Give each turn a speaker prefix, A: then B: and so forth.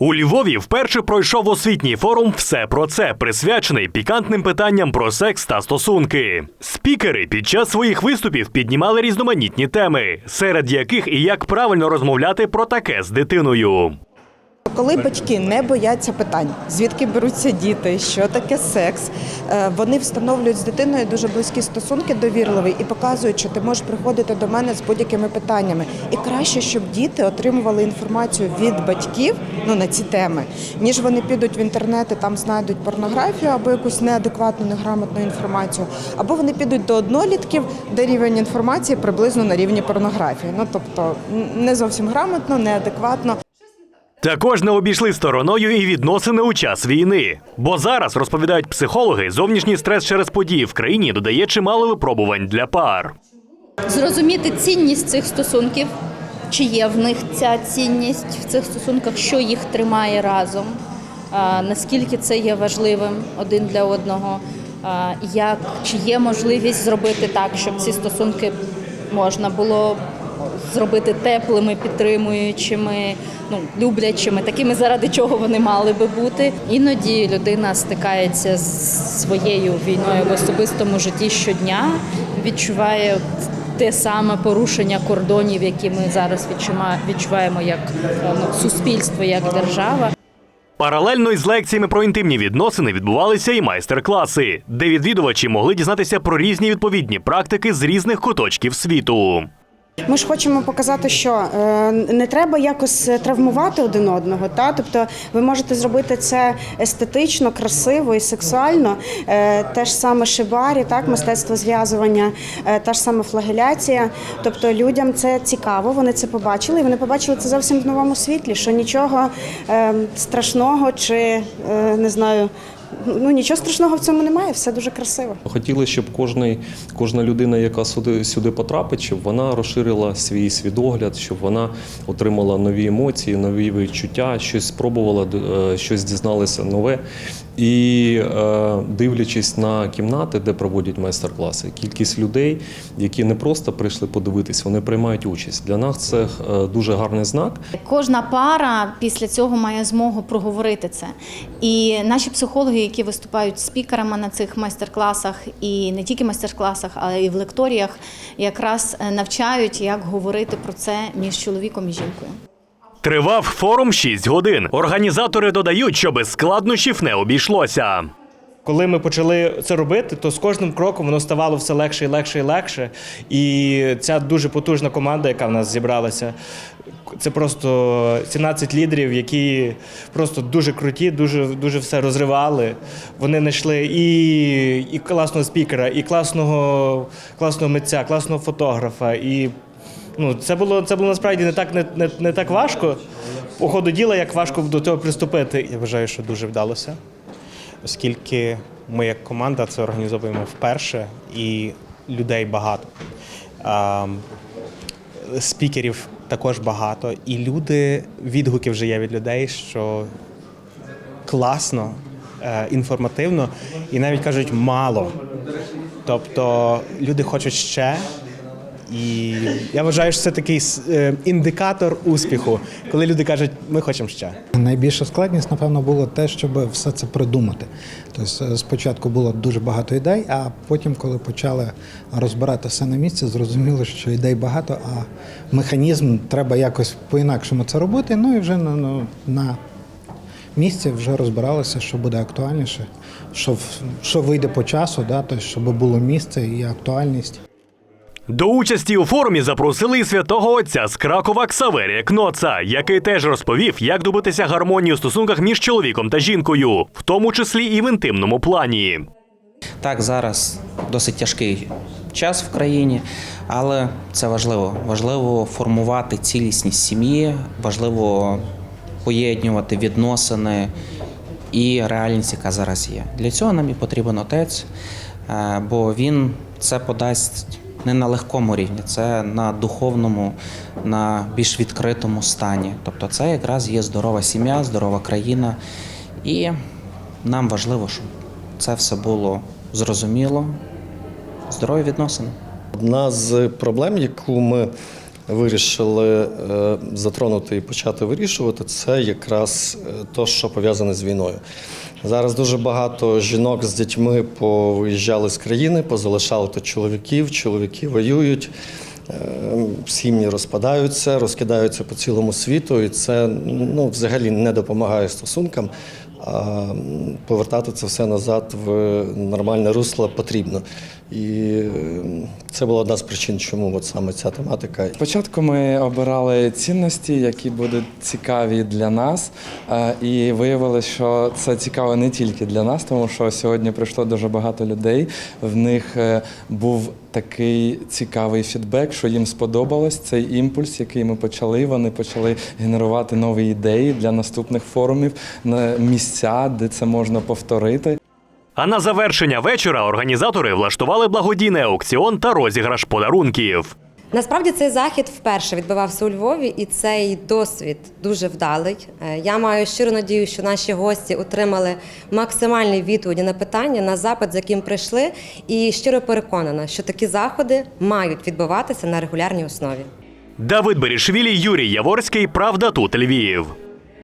A: У Львові вперше пройшов освітній форум Все про це присвячений пікантним питанням про секс та стосунки. Спікери під час своїх виступів піднімали різноманітні теми, серед яких і як правильно розмовляти про таке з дитиною.
B: Коли батьки не бояться питань, звідки беруться діти, що таке секс, е, вони встановлюють з дитиною дуже близькі стосунки довірливі і показують, що ти можеш приходити до мене з будь-якими питаннями. І краще, щоб діти отримували інформацію від батьків ну на ці теми, ніж вони підуть в інтернет і там знайдуть порнографію або якусь неадекватну, неграмотну інформацію, або вони підуть до однолітків, де рівень інформації приблизно на рівні порнографії. Ну тобто не зовсім грамотно, неадекватно.
A: Також не обійшли стороною і відносини у час війни. Бо зараз розповідають психологи, зовнішній стрес через події в країні додає чимало випробувань для пар.
C: зрозуміти цінність цих стосунків, чи є в них ця цінність в цих стосунках, що їх тримає разом, наскільки це є важливим один для одного, як чи є можливість зробити так, щоб ці стосунки можна було зробити теплими, підтримуючими, ну люблячими, такими, заради чого вони мали би бути. Іноді людина стикається з своєю війною в особистому житті щодня, відчуває те саме порушення кордонів, які ми зараз відчуваємо як е, ну, суспільство, як держава.
A: Паралельно із лекціями про інтимні відносини відбувалися і майстер-класи, де відвідувачі могли дізнатися про різні відповідні практики з різних куточків світу.
D: Ми ж хочемо показати, що е, не треба якось травмувати один одного. Та? Тобто ви можете зробити це естетично, красиво і сексуально. Е, те ж саме шибарі, так, мистецтво зв'язування, е, та ж саме флагеляція. Тобто людям це цікаво, вони це побачили, і вони побачили це зовсім в новому світлі, що нічого е, страшного чи не знаю, ну нічого страшного в цьому немає, все дуже красиво.
E: Хотіли, щоб кожний, кожна людина, яка сюди, сюди потрапить, щоб вона розширила свій свідогляд, щоб вона отримала нові емоції, нові відчуття, щось спробувала, е, щось дізналася нове. І е, дивлячись на кімнати, де проводять майстер-класи, кількість людей, які не просто прийшли подивитись, вони приймають участь. Для нас це е, дуже гарний знак.
F: Кожна пара після цього має змогу проговорити це. І наші психологи, які виступають спікерами на цих майстер-класах, і не тільки майстер-класах, але і в лекторіях, якраз е, навчають, як говорити про це між чоловіком і жінкою.
A: Тривав форум 6 годин. Організатори додають, що без складнощів не обійшлося.
G: Коли ми почали це робити, то з кожним кроком воно ставало все легше і легше і легше. І ця дуже потужна команда, яка в нас зібралася, це просто 17 лідерів, які просто дуже круті, дуже, дуже все розривали. Вони знайшли і, і класного спікера, і класного, класного митця, класного фотографа. І ну, це було це було насправді не так не, не, не так важко. По ходу діла, як важко до цього приступити.
H: Я вважаю, що дуже вдалося, оскільки ми як команда це організовуємо вперше і людей багато. А, Спікерів також багато, і люди, відгуки вже є від людей, що класно, е, інформативно і навіть кажуть мало. Тобто люди хочуть ще. І я вважаю, що це такий е, індикатор успіху, коли люди кажуть, ми хочемо ще.
I: Найбільша складність, напевно, було те, щоб все це придумати. Тобто е, спочатку було дуже багато ідей, а потім, коли почали розбирати все на місці, зрозуміло, що ідей багато, а механізм треба якось по-інакшому це робити. Ну і вже на, на, на місці вже розбиралися, що буде актуальніше, що, що вийде по часу, да, тобто, щоб було місце і актуальність.
A: До участі у форумі запросили і святого отця з Кракова Ксаверія Кноца, який теж розповів, як добитися гармонії у стосунках між чоловіком та жінкою, в тому числі і в інтимному плані.
J: Так, зараз досить тяжкий час в країні, але це важливо. Важливо формувати цілісність сім'ї, важливо поєднувати відносини і реальність, яка зараз є. Для цього нам і потрібен отець, е, бо він це подасть не на легкому рівні, це на духовному, на більш відкритому стані. Тобто, це якраз є здорова сім'я, здорова країна, і нам важливо, щоб це все було зрозуміло, здорові відносини.
K: Одна з проблем, яку ми вирішили е, затронути і почати вирішувати, це якраз те, що пов'язане з війною. Зараз дуже багато жінок з дітьми повиїжджали з країни, позалишали тут чоловіків, чоловіки воюють. Е, Сім'ї розпадаються, розкидаються по цілому світу, і це ну, взагалі не допомагає стосункам. А повертати це все назад в нормальне русло потрібно. І це була одна з причин, чому от саме ця тематика.
L: Спочатку ми обирали цінності, які будуть цікаві для нас, е, і виявилося, що це цікаво не тільки для нас, тому що сьогодні прийшло дуже багато людей. В них е, був такий цікавий фідбек, що їм сподобалось цей імпульс, який ми почали. Вони почали генерувати нові ідеї для наступних форумів на місця, де це можна повторити.
A: А на завершення вечора організатори влаштували благодійний аукціон та розіграш подарунків.
M: Насправді цей захід вперше відбувався у Львові, і цей досвід дуже вдалий. Е, Я маю щиру надію, що наші гості отримали максимальні відповіді на питання на запит, з яким прийшли, і щиро переконана, що такі заходи мають відбуватися на регулярній основі.
A: Давид Берішвілі, Юрій Яворський. Правда тут Львів.